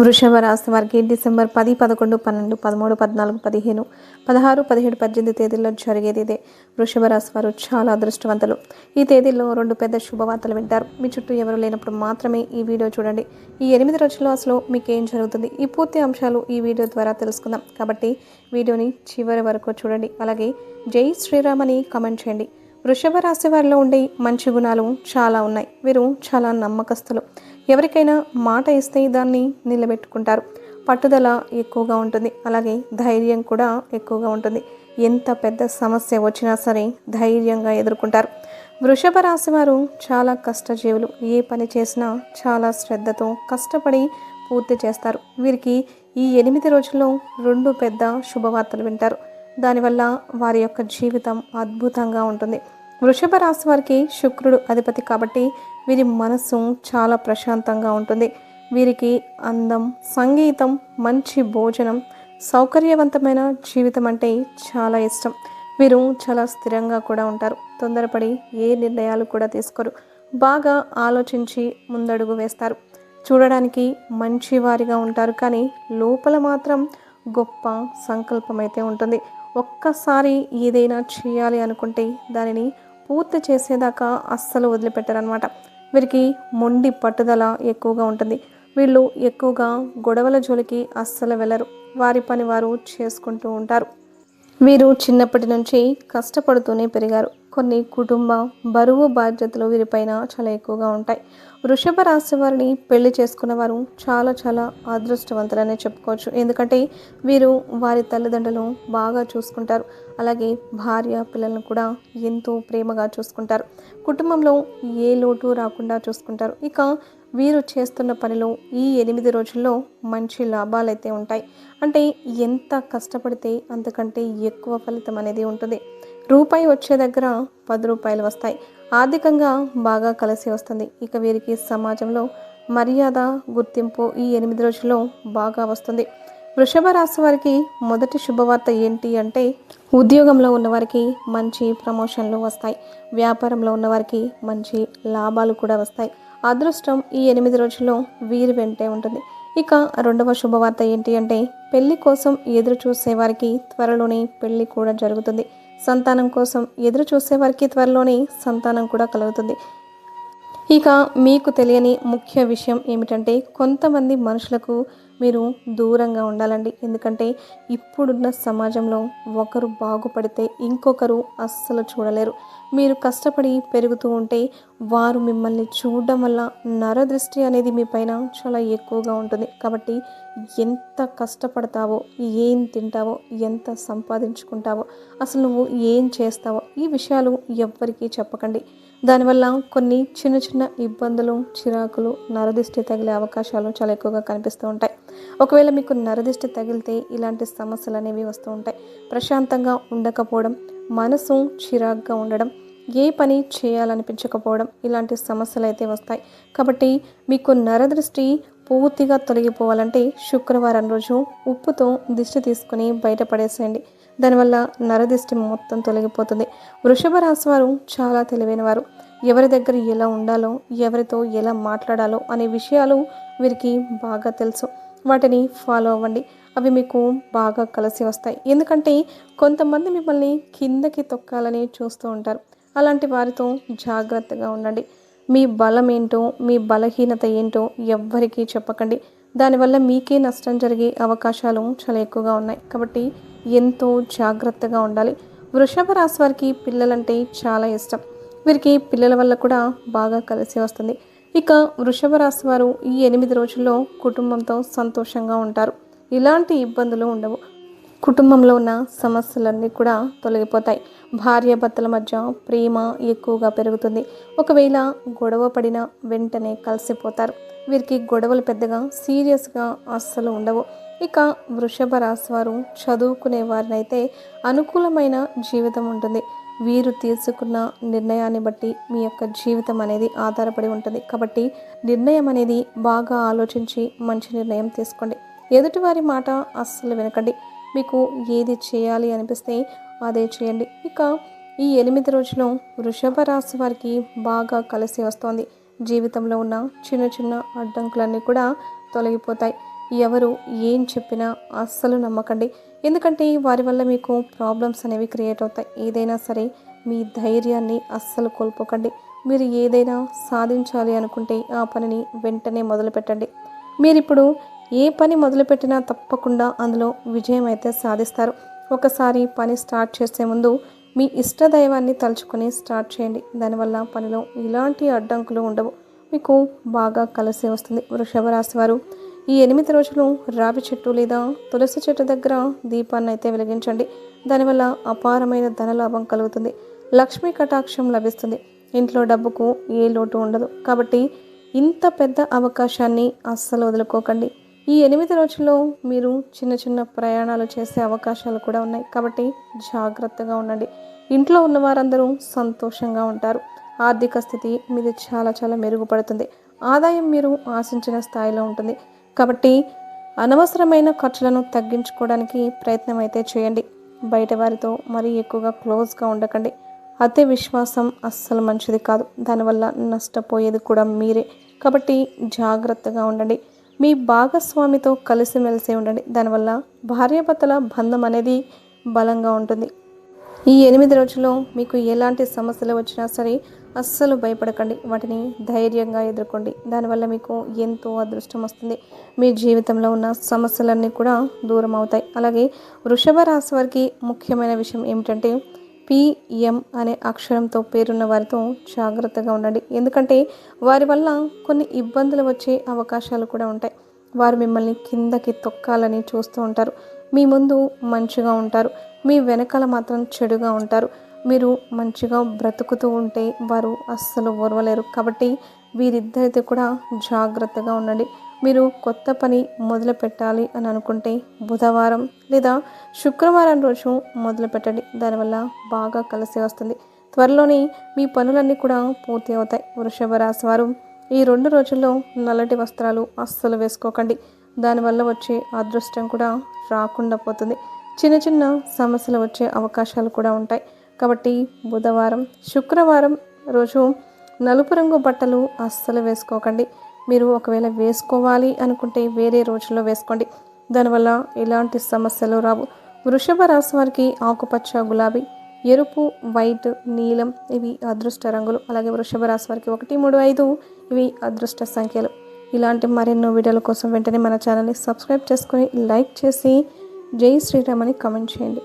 వృషభ రాశి వారికి డిసెంబర్ పది పదకొండు పన్నెండు పదమూడు పద్నాలుగు పదిహేను పదహారు పదిహేడు పద్దెనిమిది తేదీల్లో జరిగేది ఇదే. వృషభ రాశి వారు చాలా అదృష్టవంతులు. ఈ తేదీల్లో రెండు పెద్ద శుభవార్తలు వింటారు. మీ చుట్టూ ఎవరు లేనప్పుడు మాత్రమే ఈ వీడియో చూడండి. ఈ ఎనిమిది రోజుల్లో అసలు మీకు ఏం జరుగుతుంది? ఈ పూర్తి అంశాలు ఈ వీడియో ద్వారా తెలుసుకుందాం. కాబట్టి వీడియోని చివరి వరకు చూడండి. అలాగే జై శ్రీరామ్ అని కామెంట్ చేయండి. వృషభ రాశి వారిలో ఉండే మంచి గుణాలు చాలా ఉన్నాయి. వీరు చాలా నమ్మకస్తులు. ఎవరికైనా మాట ఇస్తే దాన్ని నిలబెట్టుకుంటారు. పట్టుదల ఎక్కువగా ఉంటుంది. అలాగే ధైర్యం కూడా ఎక్కువగా ఉంటుంది. ఎంత పెద్ద సమస్య వచ్చినా సరే ధైర్యంగా ఎదుర్కొంటారు. వృషభ రాశి వారు చాలా కష్టజీవులు. ఏ పని చేసినా చాలా శ్రద్ధతో కష్టపడి పూర్తి చేస్తారు. వీరికి ఈ ఎనిమిది రోజుల్లో రెండు పెద్ద శుభవార్తలు వింటారు. దానివల్ల వారి యొక్క జీవితం అద్భుతంగా ఉంటుంది. వృషభ రాశి వారికి శుక్రుడు అధిపతి కాబట్టి వీరి మనస్సు చాలా ప్రశాంతంగా ఉంటుంది. వీరికి అందం సంగీతం మంచి భోజనం సౌకర్యవంతమైన జీవితం అంటే చాలా ఇష్టం. వీరు చాలా స్థిరంగా కూడా ఉంటారు. తొందరపడి ఏ నిర్ణయాలు కూడా తీసుకోరు. బాగా ఆలోచించి ముందడుగు వేస్తారు. చూడడానికి మంచివారిగా ఉంటారు కానీ లోపల మాత్రం గొప్ప సంకల్పం అయితే ఉంటుంది. ఒక్కసారి ఏదైనా చేయాలి అనుకుంటే దానిని పూర్తి చేసేదాకా అస్సలు వదిలిపెట్టరనమాట వీరికి మొండి పట్టుదల ఎక్కువగా ఉంటుంది. వీళ్ళు ఎక్కువగా గొడవల జోలికి అస్సలు వెళ్ళరు. వారి పని వారు చేసుకుంటూ ఉంటారు. వీరు చిన్నప్పటి నుంచి కష్టపడుతూనే పెరిగారు. కొన్ని కుటుంబ బరువు బాధ్యతలు వీరిపైన చాలా ఎక్కువగా ఉంటాయి. వృషభ రాశి వారిని పెళ్ళి చేసుకున్న వారు చాలా చాలా అదృష్టవంతులనే చెప్పుకోవచ్చు. ఎందుకంటే వీరు వారి తల్లిదండ్రులను బాగా చూసుకుంటారు. అలాగే భార్య పిల్లలను కూడా ఎంతో ప్రేమగా చూసుకుంటారు. కుటుంబంలో ఏ లోటు రాకుండా చూసుకుంటారు. ఇక వీరు చేస్తున్న పనిలో ఈ ఎనిమిది రోజుల్లో మంచి లాభాలు అయితే ఉంటాయి. అంటే ఎంత కష్టపడితే అంతకంటే ఎక్కువ ఫలితం అనేది ఉంటుంది. రూపాయి వచ్చే దగ్గర పది రూపాయలు వస్తాయి. ఆర్థికంగా బాగా కలిసి వస్తుంది. ఇక వీరికి సమాజంలో మర్యాద గుర్తింపు ఈ ఎనిమిది రోజుల్లో బాగా వస్తుంది. వృషభ రాశి వారికి మొదటి శుభవార్త ఏంటి అంటే ఉద్యోగంలో ఉన్నవారికి మంచి ప్రమోషన్లు వస్తాయి. వ్యాపారంలో ఉన్నవారికి మంచి లాభాలు కూడా వస్తాయి. అదృష్టం ఈ ఎనిమిది రోజుల్లో వీరి వెంటే ఉంటుంది. ఇక రెండవ శుభవార్త ఏంటి అంటే పెళ్ళి కోసం ఎదురు చూసేవారికి త్వరలోనే పెళ్ళి కూడా జరుగుతుంది. సంతానం కోసం ఎదురు చూసేవారికి త్వరలోనే సంతానం కూడా కలుగుతుంది. ఇక మీకు తెలియని ముఖ్య విషయం ఏమిటంటే కొంతమంది మనుషులకు మీరు దూరంగా ఉండాలండి. ఎందుకంటే ఇప్పుడున్న సమాజంలో ఒకరు బాగుపడితే ఇంకొకరు అస్సలు చూడలేరు. మీరు కష్టపడి పెరుగుతూ ఉంటే వారు మిమ్మల్ని చూడడం వల్ల నరదృష్టి అనేది మీ పైన చాలా ఎక్కువగా ఉంటుంది. కాబట్టి ఎంత కష్టపడతావో ఏం తింటావో ఎంత సంపాదించుకుంటావో అసలు నువ్వు ఏం చేస్తావో ఈ విషయాలు ఎవ్వరికీ చెప్పకండి. దానివల్ల కొన్ని చిన్న చిన్న ఇబ్బందులు చిరాకులు నరదిష్టి తగిలే అవకాశాలు చాలా ఎక్కువగా కనిపిస్తూ ఉంటాయి. ఒకవేళ మీకు నరదిష్టి తగిలితే ఇలాంటి సమస్యలు అనేవి వస్తూ ఉంటాయి. ప్రశాంతంగా ఉండకపోవడం మనసు చిరాగ్గా ఉండడం ఏ పని చేయాలనిపించకపోవడం ఇలాంటి సమస్యలు అయితే వస్తాయి. కాబట్టి మీకు నరదృష్టి పూర్తిగా తొలగిపోవాలంటే శుక్రవారం రోజు ఉప్పుతో దిష్టి తీసుకుని బయటపడేసేయండి దానివల్ల నరదిష్టి మొత్తం తొలగిపోతుంది. వృషభ రాశి వారు చాలా తెలివైన వారు ఎవరి దగ్గర ఎలా ఉండాలో ఎవరితో ఎలా మాట్లాడాలో అనే విషయాలు వీరికి బాగా తెలుసు. వాటిని ఫాలో అవ్వండి. అవి మీకు బాగా కలిసి వస్తాయి. ఎందుకంటే కొంతమంది మిమ్మల్ని కిందకి తొక్కాలని చూస్తూ ఉంటారు. అలాంటి వారితో జాగ్రత్తగా ఉండండి. మీ బలం ఏంటో మీ బలహీనత ఏంటో ఎవ్వరికీ చెప్పకండి. దానివల్ల మీకే నష్టం జరిగే అవకాశాలు చాలా ఎక్కువగా ఉన్నాయి. కాబట్టి ఎంతో జాగ్రత్తగా ఉండాలి. వృషభ రాశి వారికి పిల్లలంటే చాలా ఇష్టం. వీరికి పిల్లల వల్ల కూడా బాగా కలిసి వస్తుంది. ఇక వృషభ రాశి వారు ఈ ఎనిమిది రోజుల్లో కుటుంబంతో సంతోషంగా ఉంటారు. ఇలాంటి ఇబ్బందులు ఉండవు. కుటుంబంలో ఉన్న సమస్యలన్నీ కూడా తొలగిపోతాయి. భార్య భర్తల మధ్య ప్రేమ ఎక్కువగా పెరుగుతుంది. ఒకవేళ గొడవ పడిన వెంటనే కలిసిపోతారు. వీరికి గొడవలు పెద్దగా సీరియస్గా అస్సలు ఉండవు. ఇక వృషభ రాశి వారు చదువుకునే వారినైతే అనుకూలమైన జీవితం ఉంటుంది. వీరు తీసుకున్న నిర్ణయాన్ని బట్టి మీ యొక్క జీవితం అనేది ఆధారపడి ఉంటుంది. కాబట్టి నిర్ణయం అనేది బాగా ఆలోచించి మంచి నిర్ణయం తీసుకోండి. ఎదుటివారి మాట అస్సలు వినకండి. మీకు ఏది చేయాలి అనిపిస్తే అదే చేయండి. ఇక ఈ ఎనిమిది రోజులు వృషభ రాశి వారికి బాగా కలిసి వస్తోంది. జీవితంలో ఉన్న చిన్న చిన్న అడ్డంకులన్నీ కూడా తొలగిపోతాయి. ఎవరు ఏం చెప్పినా అస్సలు నమ్మకండి. ఎందుకంటే వారి వల్ల మీకు ప్రాబ్లమ్స్ అనేవి క్రియేట్ అవుతాయి. ఏదైనా సరే మీ ధైర్యాన్ని అస్సలు కోల్పోకండి. మీరు ఏదైనా సాధించాలి అనుకుంటే ఆ పనిని వెంటనే మొదలుపెట్టండి. మీరిప్పుడు మీరు ఇప్పుడు ఏ పని మొదలుపెట్టినా తప్పకుండా అందులో విజయం అయితే సాధిస్తారు. ఒకసారి పని స్టార్ట్ చేసే ముందు మీ ఇష్టదైవాన్ని తలుచుకొని స్టార్ట్ చేయండి. దానివల్ల పనిలో ఎలాంటి అడ్డంకులు ఉండవు. మీకు బాగా కలిసి వస్తుంది. వృషభ రాశి వారు ఈ ఎనిమిది రోజులు రావి చెట్టు లేదా తులసి చెట్టు దగ్గర దీపాన్ని అయితే వెలిగించండి. దానివల్ల అపారమైన ధనలాభం కలుగుతుంది. లక్ష్మీ కటాక్షం లభిస్తుంది. ఇంట్లో డబ్బుకు ఏ లోటు ఉండదు. కాబట్టి ఇంత పెద్ద అవకాశాన్ని అస్సలు వదులుకోకండి. ఈ ఎనిమిది రోజుల్లో మీరు చిన్న చిన్న ప్రయాణాలు చేసే అవకాశాలు కూడా ఉన్నాయి. కాబట్టి జాగ్రత్తగా ఉండండి. ఇంట్లో ఉన్న వారందరూ సంతోషంగా ఉంటారు. ఆర్థిక స్థితి మీది చాలా చాలా మెరుగుపడుతుంది. ఆదాయం మీరు ఆశించిన స్థాయిలో ఉంటుంది. కాబట్టి అనవసరమైన ఖర్చులను తగ్గించుకోవడానికి ప్రయత్నం అయితే చేయండి. బయట వారితో మరీ ఎక్కువగా క్లోజ్గా ఉండకండి. అతి విశ్వాసం అస్సలు మంచిది కాదు. దానివల్ల నష్టపోయేది కూడా మీరే. కాబట్టి జాగ్రత్తగా ఉండండి. మీ భాగస్వామితో కలిసిమెలిసి ఉండండి. దానివల్ల భార్యాభర్తల బంధం అనేది బలంగా ఉంటుంది. ఈ ఎనిమిది రోజుల్లో మీకు ఎలాంటి సమస్యలు వచ్చినా సరే అస్సలు భయపడకండి. వాటిని ధైర్యంగా ఎదుర్కోండి. దానివల్ల మీకు ఎంతో అదృష్టం వస్తుంది. మీ జీవితంలో ఉన్న సమస్యలన్నీ కూడా దూరం అవుతాయి. అలాగే వృషభ రాశి వారికి ముఖ్యమైన విషయం ఏమిటంటే పిఎం అనే అక్షరంతో పేరున్న వారితో జాగ్రత్తగా ఉండండి. ఎందుకంటే వారి వల్ల కొన్ని ఇబ్బందులు వచ్చే అవకాశాలు కూడా ఉంటాయి. వారు మిమ్మల్ని కిందకి తొక్కాలని చూస్తూ ఉంటారు. మీ ముందు మంచిగా ఉంటారు. మీ వెనకాల మాత్రం చెడుగా ఉంటారు. మీరు మంచిగా బ్రతుకుతూ ఉంటే వారు అస్సలు ఓర్వలేరు. కాబట్టి వీరిద్దరితో కూడా జాగ్రత్తగా ఉండండి. మీరు కొత్త పని మొదలు పెట్టాలి అని అనుకుంటే బుధవారం లేదా శుక్రవారం రోజు మొదలు పెట్టండి. దానివల్ల బాగా కలిసి వస్తుంది. త్వరలోనే మీ పనులన్నీ కూడా పూర్తి అవుతాయి. వృషభ రాశి వారు ఈ రెండు రోజుల్లో నల్లటి వస్త్రాలు అస్సలు వేసుకోకండి. దానివల్ల వచ్చే అదృష్టం కూడా రాకుండా పోతుంది. చిన్న చిన్న సమస్యలు వచ్చే అవకాశాలు కూడా ఉంటాయి. కాబట్టి బుధవారం శుక్రవారం రోజు నలుపు రంగు బట్టలు అస్సలు వేసుకోకండి. మీరు ఒకవేళ వేసుకోవాలి అనుకుంటే వేరే రోజుల్లో వేసుకోండి. దానివల్ల ఎలాంటి సమస్యలు రావు. వృషభ రాశి వారికి ఆకుపచ్చ గులాబీ ఎరుపు వైట్ నీలం ఇవి అదృష్ట రంగులు. అలాగే వృషభ రాశి వారికి ఒకటి మూడు ఐదు ఇవి అదృష్ట సంఖ్యలు. ఇలాంటి మరెన్నో వీడియోల కోసం వెంటనే మన ఛానల్ని సబ్స్క్రైబ్ చేసుకొని లైక్ చేసి జై శ్రీరామ్ అని కామెంట్ చేయండి.